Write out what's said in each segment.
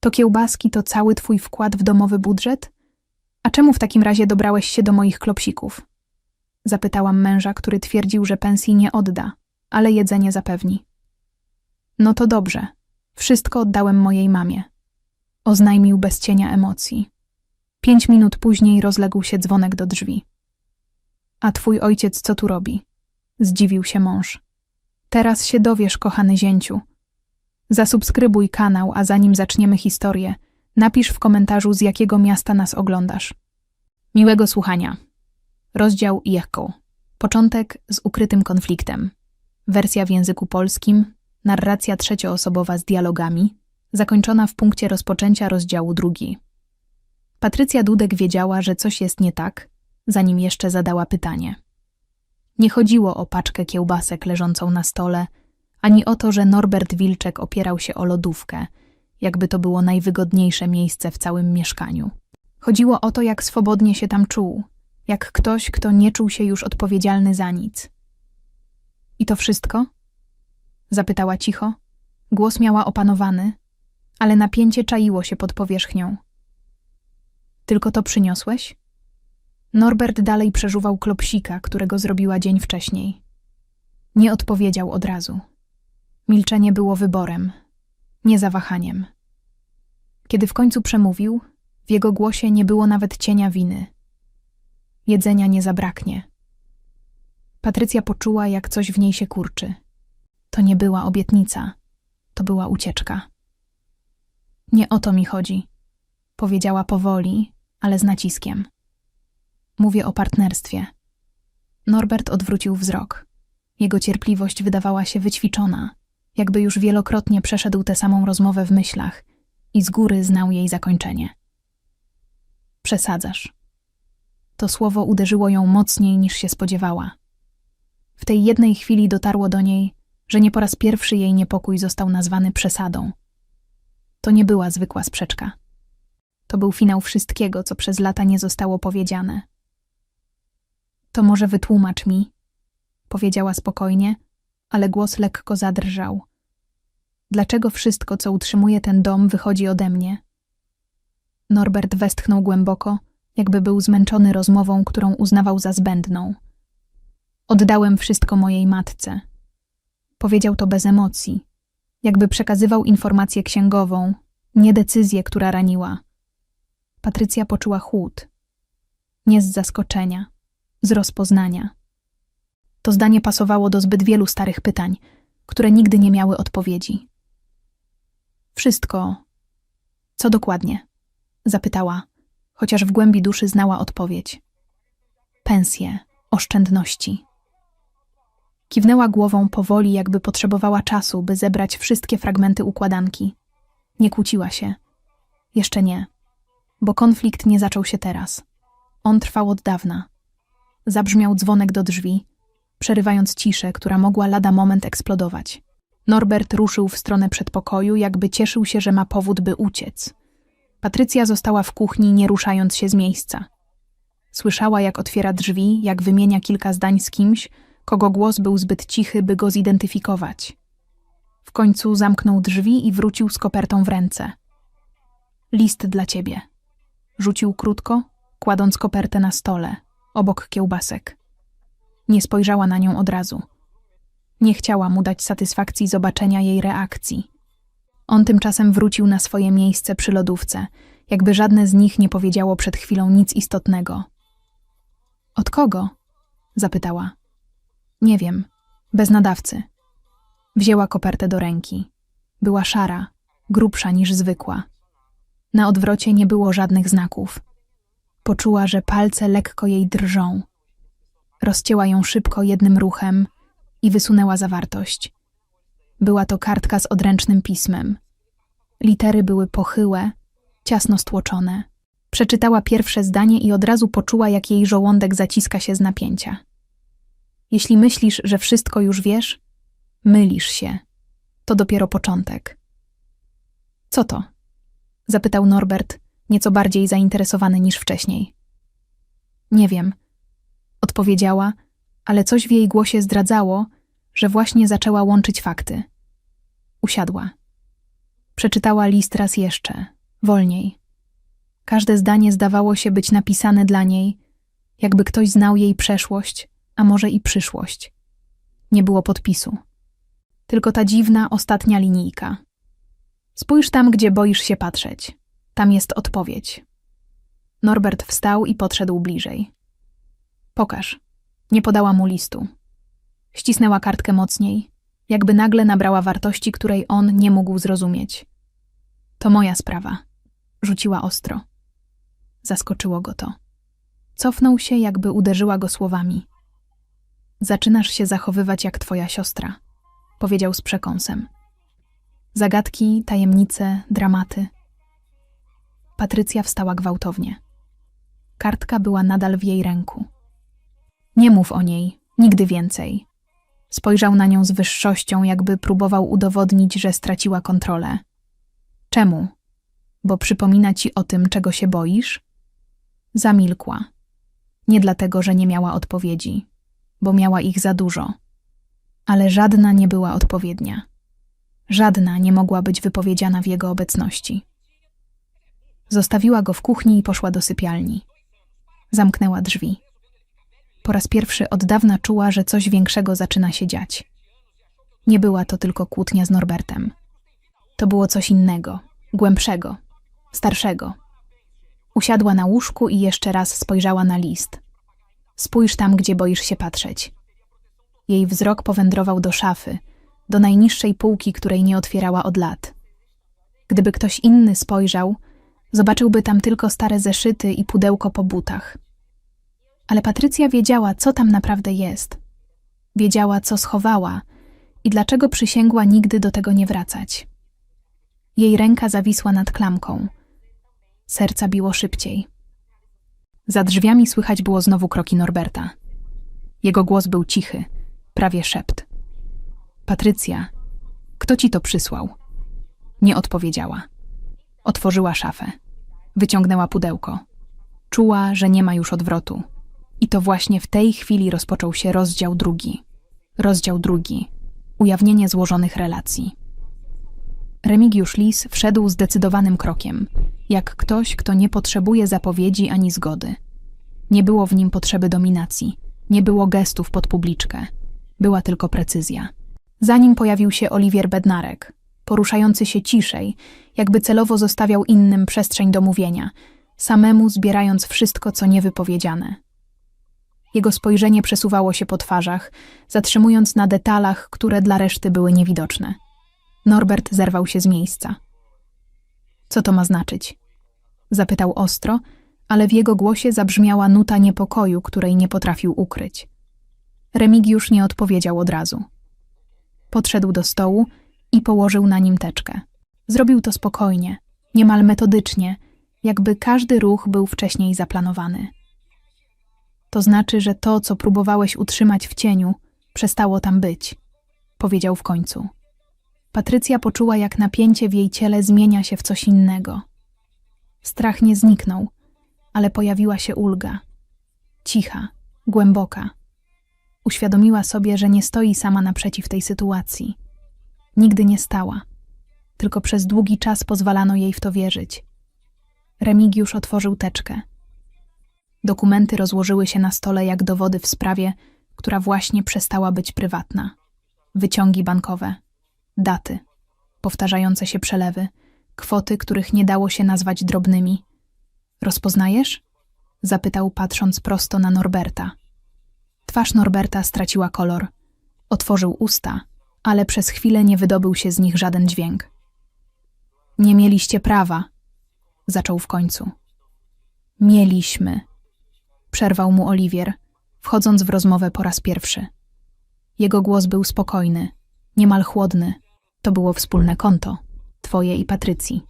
To kiełbaski to cały twój wkład w domowy budżet? A czemu w takim razie dobrałeś się do moich klopsików? Zapytałam męża, który twierdził, że pensji nie odda, ale jedzenie zapewni. No to dobrze. Wszystko oddałem mojej mamie. Oznajmił bez cienia emocji. Pięć minut później rozległ się dzwonek do drzwi. A twój ojciec co tu robi? Zdziwił się mąż. Teraz się dowiesz, kochany zięciu. Zasubskrybuj kanał, a zanim zaczniemy historię, napisz w komentarzu, z jakiego miasta nas oglądasz. Miłego słuchania. Rozdział Jechko. Początek z ukrytym konfliktem. Wersja w języku polskim, narracja trzecioosobowa z dialogami, zakończona w punkcie rozpoczęcia rozdziału drugi. Patrycja Dudek wiedziała, że coś jest nie tak, zanim jeszcze zadała pytanie. Nie chodziło o paczkę kiełbasek leżącą na stole, ani o to, że Norbert Wilczek opierał się o lodówkę, jakby to było najwygodniejsze miejsce w całym mieszkaniu. Chodziło o to, jak swobodnie się tam czuł, jak ktoś, kto nie czuł się już odpowiedzialny za nic. I to wszystko? Zapytała cicho. Głos miała opanowany, ale napięcie czaiło się pod powierzchnią. Tylko to przyniosłeś? Norbert dalej przeżuwał klopsika, którego zrobiła dzień wcześniej. Nie odpowiedział od razu. Milczenie było wyborem, nie zawahaniem. Kiedy w końcu przemówił, w jego głosie nie było nawet cienia winy. Jedzenia nie zabraknie. Patrycja poczuła, jak coś w niej się kurczy. To nie była obietnica, to była ucieczka. Nie o to mi chodzi, powiedziała powoli, ale z naciskiem. Mówię o partnerstwie. Norbert odwrócił wzrok. Jego cierpliwość wydawała się wyćwiczona, jakby już wielokrotnie przeszedł tę samą rozmowę w myślach i z góry znał jej zakończenie. Przesadzasz. To słowo uderzyło ją mocniej niż się spodziewała. W tej jednej chwili dotarło do niej, że nie po raz pierwszy jej niepokój został nazwany przesadą. To nie była zwykła sprzeczka. To był finał wszystkiego, co przez lata nie zostało powiedziane. To może wytłumacz mi, powiedziała spokojnie, ale głos lekko zadrżał. Dlaczego wszystko, co utrzymuje ten dom, wychodzi ode mnie? Norbert westchnął głęboko, jakby był zmęczony rozmową, którą uznawał za zbędną. Oddałem wszystko mojej matce. Powiedział to bez emocji, jakby przekazywał informację księgową, nie decyzję, która raniła. Patrycja poczuła chłód. Nie z zaskoczenia, z rozpoznania. To zdanie pasowało do zbyt wielu starych pytań, które nigdy nie miały odpowiedzi. Wszystko. Co dokładnie? Zapytała, chociaż w głębi duszy znała odpowiedź. Pensje, oszczędności. Kiwnęła głową powoli, jakby potrzebowała czasu, by zebrać wszystkie fragmenty układanki. Nie kłóciła się. Jeszcze nie, bo konflikt nie zaczął się teraz. On trwał od dawna. Zabrzmiał dzwonek do drzwi, przerywając ciszę, która mogła lada moment eksplodować. Norbert ruszył w stronę przedpokoju, jakby cieszył się, że ma powód, by uciec. Patrycja została w kuchni, nie ruszając się z miejsca. Słyszała, jak otwiera drzwi, jak wymienia kilka zdań z kimś, kogo głos był zbyt cichy, by go zidentyfikować. W końcu zamknął drzwi i wrócił z kopertą w ręce. List dla ciebie. Rzucił krótko, kładąc kopertę na stole, obok kiełbasek. Nie spojrzała na nią od razu. Nie chciała mu dać satysfakcji zobaczenia jej reakcji. On tymczasem wrócił na swoje miejsce przy lodówce, jakby żadne z nich nie powiedziało przed chwilą nic istotnego. Od kogo? zapytała. Nie wiem, bez nadawcy. Wzięła kopertę do ręki. Była szara, grubsza niż zwykła. Na odwrocie nie było żadnych znaków. Poczuła, że palce lekko jej drżą. Rozcięła ją szybko jednym ruchem i wysunęła zawartość. Była to kartka z odręcznym pismem. Litery były pochyłe, ciasno stłoczone. Przeczytała pierwsze zdanie i od razu poczuła, jak jej żołądek zaciska się z napięcia. Jeśli myślisz, że wszystko już wiesz, mylisz się. To dopiero początek. Co to? zapytał Norbert, nieco bardziej zainteresowany niż wcześniej. Nie wiem, odpowiedziała, ale coś w jej głosie zdradzało, że właśnie zaczęła łączyć fakty. Usiadła. Przeczytała list raz jeszcze, wolniej. Każde zdanie zdawało się być napisane dla niej, jakby ktoś znał jej przeszłość, a może i przyszłość. Nie było podpisu. Tylko ta dziwna, ostatnia linijka. Spójrz tam, gdzie boisz się patrzeć. Tam jest odpowiedź. Norbert wstał i podszedł bliżej. Pokaż. Nie podała mu listu. Ścisnęła kartkę mocniej, jakby nagle nabrała wartości, której on nie mógł zrozumieć. To moja sprawa. Rzuciła ostro. Zaskoczyło go to. Cofnął się, jakby uderzyła go słowami. Zaczynasz się zachowywać jak twoja siostra, powiedział z przekąsem. Zagadki, tajemnice, dramaty. Patrycja wstała gwałtownie. Kartka była nadal w jej ręku. Nie mów o niej, nigdy więcej. Spojrzał na nią z wyższością, jakby próbował udowodnić, że straciła kontrolę. Czemu? Bo przypomina ci o tym, czego się boisz? Zamilkła. Nie dlatego, że nie miała odpowiedzi, bo miała ich za dużo. Ale żadna nie była odpowiednia. Żadna nie mogła być wypowiedziana w jego obecności. Zostawiła go w kuchni i poszła do sypialni. Zamknęła drzwi. Po raz pierwszy od dawna czuła, że coś większego zaczyna się dziać. Nie była to tylko kłótnia z Norbertem. To było coś innego, głębszego, starszego. Usiadła na łóżku i jeszcze raz spojrzała na list. Spójrz tam, gdzie boisz się patrzeć. Jej wzrok powędrował do szafy, do najniższej półki, której nie otwierała od lat. Gdyby ktoś inny spojrzał, zobaczyłby tam tylko stare zeszyty i pudełko po butach. Ale Patrycja wiedziała, co tam naprawdę jest. Wiedziała, co schowała i dlaczego przysięgła nigdy do tego nie wracać. Jej ręka zawisła nad klamką. Serca biło szybciej. Za drzwiami słychać było znowu kroki Norberta. Jego głos był cichy, prawie szept. Patrycja, kto ci to przysłał? Nie odpowiedziała. Otworzyła szafę. Wyciągnęła pudełko. Czuła, że nie ma już odwrotu. I to właśnie w tej chwili rozpoczął się rozdział drugi. Rozdział drugi. Ujawnienie złożonych relacji. Remigiusz Lis wszedł zdecydowanym krokiem, jak ktoś, kto nie potrzebuje zapowiedzi ani zgody. Nie było w nim potrzeby dominacji, nie było gestów pod publiczkę. Była tylko precyzja. Zanim pojawił się Oliwier Bednarek, poruszający się ciszej, jakby celowo zostawiał innym przestrzeń do mówienia, samemu zbierając wszystko, co niewypowiedziane. Jego spojrzenie przesuwało się po twarzach, zatrzymując na detalach, które dla reszty były niewidoczne. Norbert zerwał się z miejsca. Co to ma znaczyć? Zapytał ostro, ale w jego głosie zabrzmiała nuta niepokoju, której nie potrafił ukryć. Remigiusz nie odpowiedział od razu. Podszedł do stołu i położył na nim teczkę. Zrobił to spokojnie, niemal metodycznie, jakby każdy ruch był wcześniej zaplanowany. To znaczy, że to, co próbowałeś utrzymać w cieniu, przestało tam być, powiedział w końcu. Patrycja poczuła, jak napięcie w jej ciele zmienia się w coś innego. Strach nie zniknął, ale pojawiła się ulga. Cicha, głęboka. Uświadomiła sobie, że nie stoi sama naprzeciw tej sytuacji. Nigdy nie stała, tylko przez długi czas pozwalano jej w to wierzyć. Remigiusz otworzył teczkę. Dokumenty rozłożyły się na stole jak dowody w sprawie, która właśnie przestała być prywatna. Wyciągi bankowe, daty, powtarzające się przelewy, kwoty, których nie dało się nazwać drobnymi. Rozpoznajesz? Zapytał, patrząc prosto na Norberta. Twarz Norberta straciła kolor. Otworzył usta, ale przez chwilę nie wydobył się z nich żaden dźwięk. Nie mieliście prawa, zaczął w końcu. Mieliśmy, przerwał mu Oliwier, wchodząc w rozmowę po raz pierwszy. Jego głos był spokojny, niemal chłodny. To było wspólne konto, twoje i Patrycji.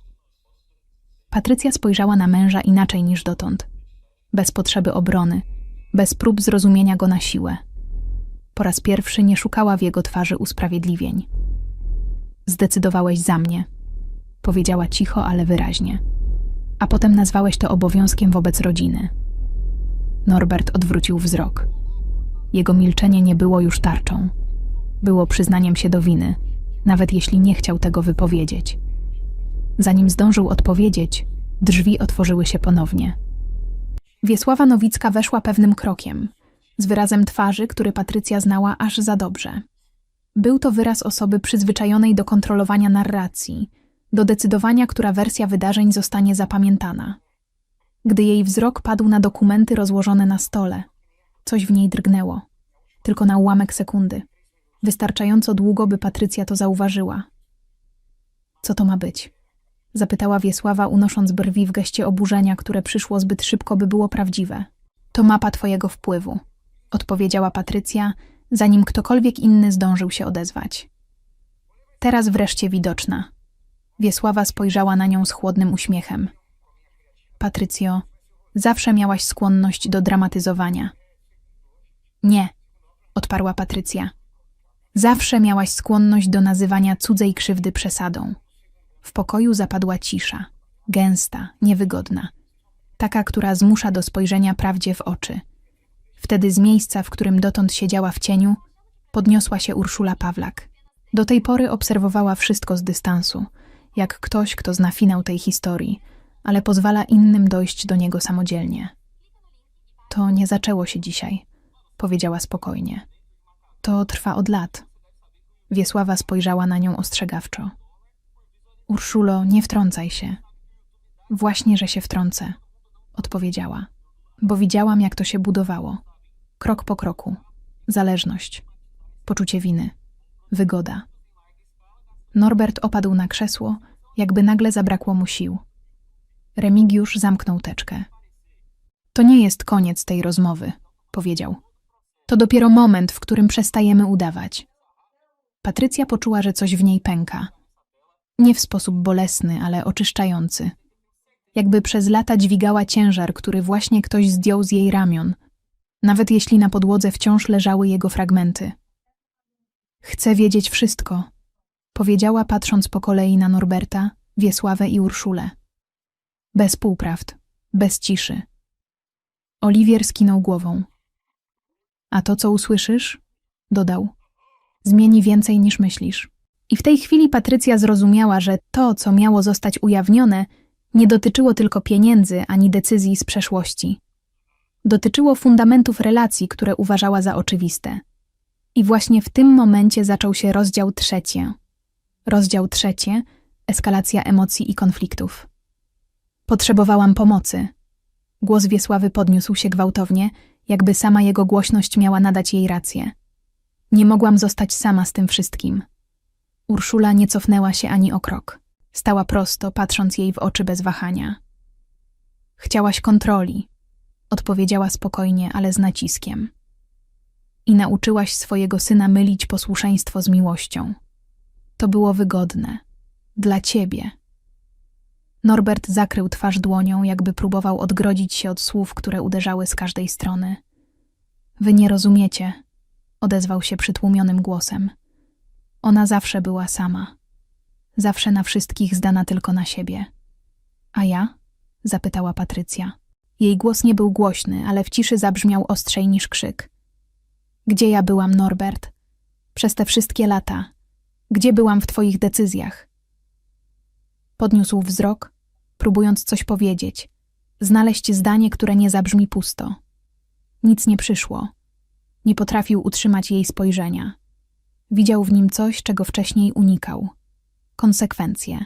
Patrycja spojrzała na męża inaczej niż dotąd, bez potrzeby obrony, bez prób zrozumienia go na siłę. Po raz pierwszy nie szukała w jego twarzy usprawiedliwień. Zdecydowałeś za mnie, powiedziała cicho, ale wyraźnie. A potem nazwałeś to obowiązkiem wobec rodziny. Norbert odwrócił wzrok. Jego milczenie nie było już tarczą. Było przyznaniem się do winy, nawet jeśli nie chciał tego wypowiedzieć. Zanim zdążył odpowiedzieć, drzwi otworzyły się ponownie. Wiesława Nowicka weszła pewnym krokiem, z wyrazem twarzy, który Patrycja znała aż za dobrze. Był to wyraz osoby przyzwyczajonej do kontrolowania narracji, do decydowania, która wersja wydarzeń zostanie zapamiętana. Gdy jej wzrok padł na dokumenty rozłożone na stole, coś w niej drgnęło. Tylko na ułamek sekundy. Wystarczająco długo, by Patrycja to zauważyła. Co to ma być? Zapytała Wiesława, unosząc brwi w geście oburzenia, które przyszło zbyt szybko, by było prawdziwe. To mapa twojego wpływu, odpowiedziała Patrycja, zanim ktokolwiek inny zdążył się odezwać. Teraz wreszcie widoczna. Wiesława spojrzała na nią z chłodnym uśmiechem. Patrycjo, zawsze miałaś skłonność do dramatyzowania. Nie, odparła Patrycja. Zawsze miałaś skłonność do nazywania cudzej krzywdy przesadą. W pokoju zapadła cisza, gęsta, niewygodna, taka, która zmusza do spojrzenia prawdzie w oczy. Wtedy z miejsca, w którym dotąd siedziała w cieniu, podniosła się Urszula Pawlak. Do tej pory obserwowała wszystko z dystansu, jak ktoś, kto zna finał tej historii, ale pozwala innym dojść do niego samodzielnie. To nie zaczęło się dzisiaj, powiedziała spokojnie. To trwa od lat. Wiesława spojrzała na nią ostrzegawczo. Urszulo, nie wtrącaj się. Właśnie, że się wtrącę, odpowiedziała, bo widziałam, jak to się budowało. Krok po kroku. Zależność. Poczucie winy. Wygoda. Norbert opadł na krzesło, jakby nagle zabrakło mu sił. Remigiusz zamknął teczkę. To nie jest koniec tej rozmowy, powiedział. To dopiero moment, w którym przestajemy udawać. Patrycja poczuła, że coś w niej pęka. Nie w sposób bolesny, ale oczyszczający. Jakby przez lata dźwigała ciężar, który właśnie ktoś zdjął z jej ramion, nawet jeśli na podłodze wciąż leżały jego fragmenty. Chcę wiedzieć wszystko, powiedziała patrząc po kolei na Norberta, Wiesławę i Urszulę. Bez półprawd, bez ciszy. Oliwier skinął głową. A to, co usłyszysz? dodał. Zmieni więcej niż myślisz. I w tej chwili Patrycja zrozumiała, że to, co miało zostać ujawnione, nie dotyczyło tylko pieniędzy ani decyzji z przeszłości. Dotyczyło fundamentów relacji, które uważała za oczywiste. I właśnie w tym momencie zaczął się rozdział trzeci. Rozdział trzeci eskalacja emocji i konfliktów. Potrzebowałam pomocy. Głos Wiesławy podniósł się gwałtownie, jakby sama jego głośność miała nadać jej rację. Nie mogłam zostać sama z tym wszystkim. Urszula nie cofnęła się ani o krok. Stała prosto, patrząc jej w oczy bez wahania. Chciałaś kontroli, odpowiedziała spokojnie, ale z naciskiem. I nauczyłaś swojego syna mylić posłuszeństwo z miłością. To było wygodne. Dla ciebie. Norbert zakrył twarz dłonią, jakby próbował odgrodzić się od słów, które uderzały z każdej strony. Wy nie rozumiecie, odezwał się przytłumionym głosem. Ona zawsze była sama. Zawsze na wszystkich zdana tylko na siebie. A ja? zapytała Patrycja. Jej głos nie był głośny, ale w ciszy zabrzmiał ostrzej niż krzyk. Gdzie ja byłam, Norbert? Przez te wszystkie lata. Gdzie byłam w twoich decyzjach? Podniósł wzrok, próbując coś powiedzieć, znaleźć zdanie, które nie zabrzmi pusto. Nic nie przyszło. Nie potrafił utrzymać jej spojrzenia. Widział w nim coś, czego wcześniej unikał. Konsekwencje.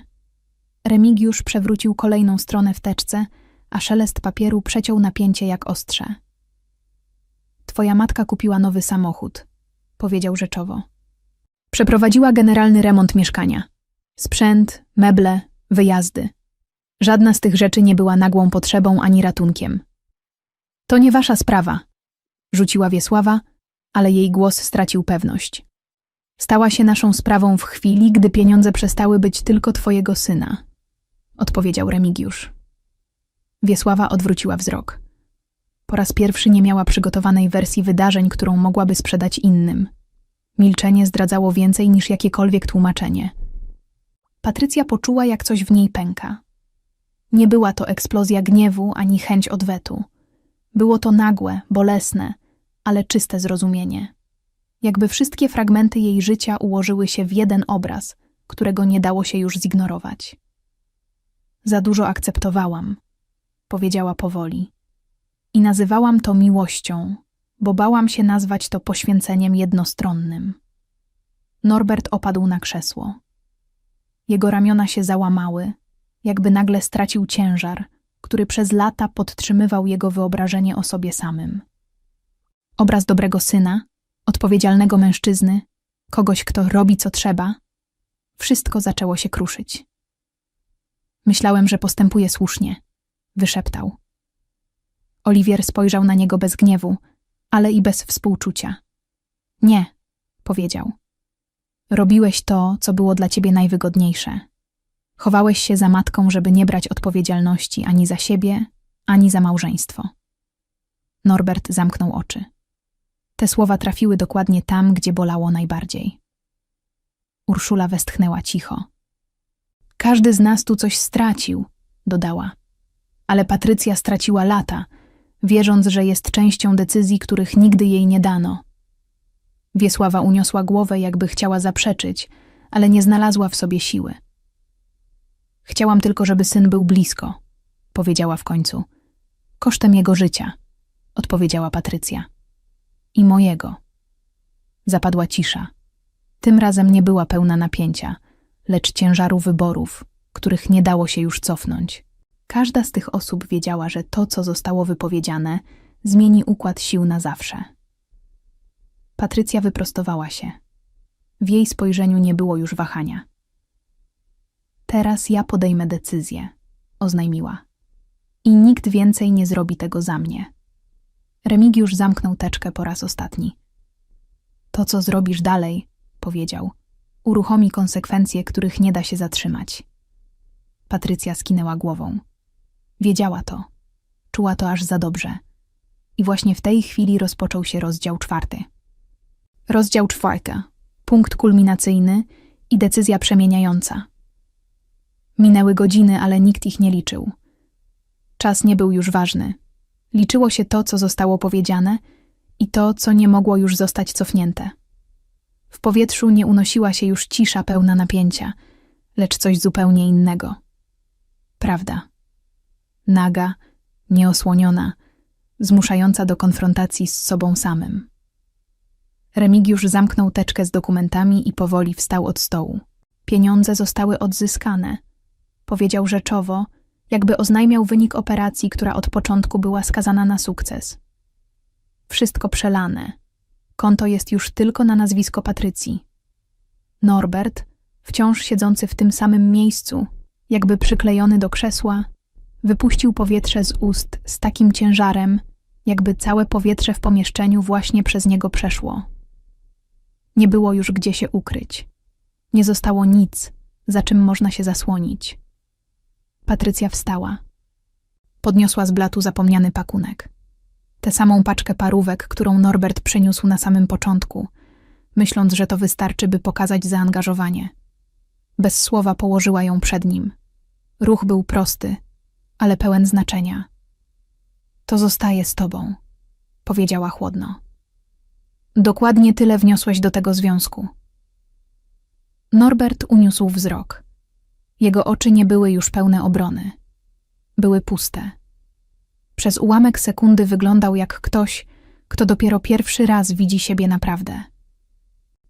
Remigiusz przewrócił kolejną stronę w teczce, a szelest papieru przeciął napięcie jak ostrze. Twoja matka kupiła nowy samochód, powiedział rzeczowo. Przeprowadziła generalny remont mieszkania. Sprzęt, meble, wyjazdy. Żadna z tych rzeczy nie była nagłą potrzebą ani ratunkiem. To nie wasza sprawa, rzuciła Wiesława, ale jej głos stracił pewność. Stała się naszą sprawą w chwili, gdy pieniądze przestały być tylko twojego syna, odpowiedział Remigiusz. Wiesława odwróciła wzrok. Po raz pierwszy nie miała przygotowanej wersji wydarzeń, którą mogłaby sprzedać innym. Milczenie zdradzało więcej niż jakiekolwiek tłumaczenie. Patrycja poczuła, jak coś w niej pęka. Nie była to eksplozja gniewu ani chęć odwetu. Było to nagłe, bolesne, ale czyste zrozumienie. Jakby wszystkie fragmenty jej życia ułożyły się w jeden obraz, którego nie dało się już zignorować. Za dużo akceptowałam, powiedziała powoli. I nazywałam to miłością, bo bałam się nazwać to poświęceniem jednostronnym. Norbert opadł na krzesło. Jego ramiona się załamały, jakby nagle stracił ciężar, który przez lata podtrzymywał jego wyobrażenie o sobie samym. Obraz dobrego syna, odpowiedzialnego mężczyzny, kogoś, kto robi co trzeba, wszystko zaczęło się kruszyć. Myślałem, że postępuje słusznie, wyszeptał. Oliwier spojrzał na niego bez gniewu, ale i bez współczucia. Nie, powiedział. Robiłeś to, co było dla ciebie najwygodniejsze. Chowałeś się za matką, żeby nie brać odpowiedzialności ani za siebie, ani za małżeństwo. Norbert zamknął oczy. Te słowa trafiły dokładnie tam, gdzie bolało najbardziej. Urszula westchnęła cicho. Każdy z nas tu coś stracił, dodała. Ale Patrycja straciła lata, wierząc, że jest częścią decyzji, których nigdy jej nie dano. Wiesława uniosła głowę, jakby chciała zaprzeczyć, ale nie znalazła w sobie siły. Chciałam tylko, żeby syn był blisko, powiedziała w końcu. Kosztem jego życia, odpowiedziała Patrycja. I mojego. Zapadła cisza. Tym razem nie była pełna napięcia, lecz ciężaru wyborów, których nie dało się już cofnąć. Każda z tych osób wiedziała, że to, co zostało wypowiedziane, zmieni układ sił na zawsze. Patrycja wyprostowała się. W jej spojrzeniu nie było już wahania. Teraz ja podejmę decyzję, oznajmiła. I nikt więcej nie zrobi tego za mnie. Remigiusz zamknął teczkę po raz ostatni. To, co zrobisz dalej, powiedział, uruchomi konsekwencje, których nie da się zatrzymać. Patrycja skinęła głową. Wiedziała to. Czuła to aż za dobrze. I właśnie w tej chwili rozpoczął się rozdział czwarty. Rozdział czwarty. Punkt kulminacyjny i decyzja przemieniająca. Minęły godziny, ale nikt ich nie liczył. Czas nie był już ważny. Liczyło się to, co zostało powiedziane i to, co nie mogło już zostać cofnięte. W powietrzu nie unosiła się już cisza pełna napięcia, lecz coś zupełnie innego. Prawda. Naga, nieosłoniona, zmuszająca do konfrontacji z sobą samym. Remigiusz zamknął teczkę z dokumentami i powoli wstał od stołu. Pieniądze zostały odzyskane. Powiedział rzeczowo, jakby oznajmiał wynik operacji, która od początku była skazana na sukces. Wszystko przelane. Konto jest już tylko na nazwisko Patrycji. Norbert, wciąż siedzący w tym samym miejscu, jakby przyklejony do krzesła, wypuścił powietrze z ust z takim ciężarem, jakby całe powietrze w pomieszczeniu właśnie przez niego przeszło. Nie było już gdzie się ukryć. Nie zostało nic, za czym można się zasłonić. Patrycja wstała. Podniosła z blatu zapomniany pakunek. Tę samą paczkę parówek, którą Norbert przyniósł na samym początku, myśląc, że to wystarczy, by pokazać zaangażowanie. Bez słowa położyła ją przed nim. Ruch był prosty, ale pełen znaczenia. To zostaje z tobą, powiedziała chłodno. Dokładnie tyle wniosłeś do tego związku. Norbert uniósł wzrok. Jego oczy nie były już pełne obrony. Były puste. Przez ułamek sekundy wyglądał jak ktoś, kto dopiero pierwszy raz widzi siebie naprawdę.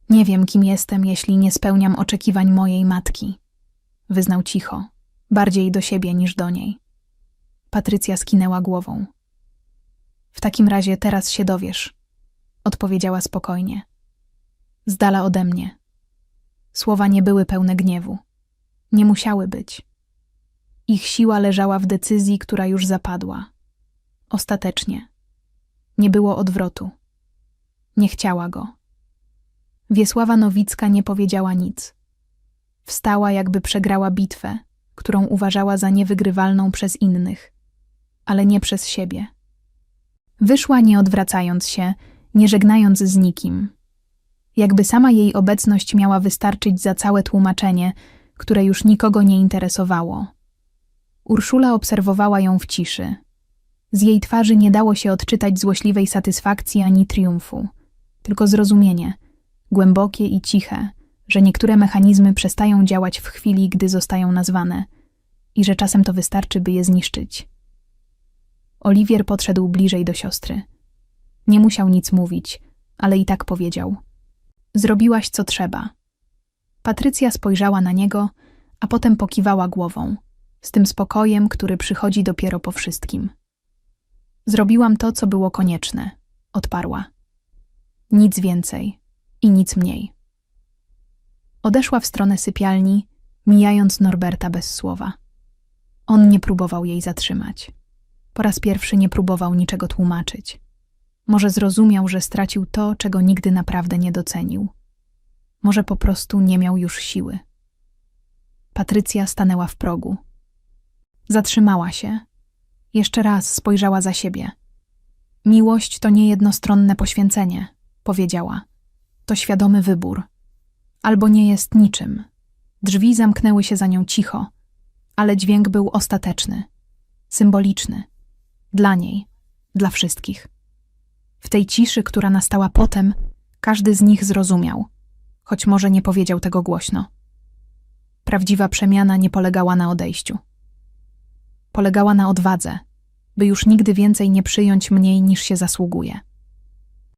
Nie wiem, kim jestem, jeśli nie spełniam oczekiwań mojej matki, wyznał cicho, bardziej do siebie niż do niej. Patrycja skinęła głową. W takim razie teraz się dowiesz, odpowiedziała spokojnie. Z dala ode mnie. Słowa nie były pełne gniewu. Nie musiały być. Ich siła leżała w decyzji, która już zapadła. Ostatecznie. Nie było odwrotu. Nie chciała go. Wiesława Nowicka nie powiedziała nic. Wstała, jakby przegrała bitwę, którą uważała za niewygrywalną przez innych, ale nie przez siebie. Wyszła nie odwracając się, nie żegnając z nikim. Jakby sama jej obecność miała wystarczyć za całe tłumaczenie, które już nikogo nie interesowało. Urszula obserwowała ją w ciszy. Z jej twarzy nie dało się odczytać złośliwej satysfakcji ani triumfu, tylko zrozumienie, głębokie i ciche, że niektóre mechanizmy przestają działać w chwili, gdy zostają nazwane. i że czasem to wystarczy, by je zniszczyć. Oliwier podszedł bliżej do siostry. Nie musiał nic mówić, ale i tak powiedział: Zrobiłaś co trzeba. Patrycja spojrzała na niego, a potem pokiwała głową, z tym spokojem, który przychodzi dopiero po wszystkim. Zrobiłam to, co było konieczne, odparła. Nic więcej i nic mniej. Odeszła w stronę sypialni, mijając Norberta bez słowa. On nie próbował jej zatrzymać. Po raz pierwszy nie próbował niczego tłumaczyć. Może zrozumiał, że stracił to, czego nigdy naprawdę nie docenił. Może po prostu nie miał już siły. Patrycja stanęła w progu. Zatrzymała się. Jeszcze raz spojrzała za siebie. Miłość to nie jednostronne poświęcenie, powiedziała. To świadomy wybór. Albo nie jest niczym. Drzwi zamknęły się za nią cicho, ale dźwięk był ostateczny, symboliczny. Dla niej, dla wszystkich. W tej ciszy, która nastała potem, każdy z nich zrozumiał, choć może nie powiedział tego głośno. Prawdziwa przemiana nie polegała na odejściu. Polegała na odwadze, by już nigdy więcej nie przyjąć mniej niż się zasługuje.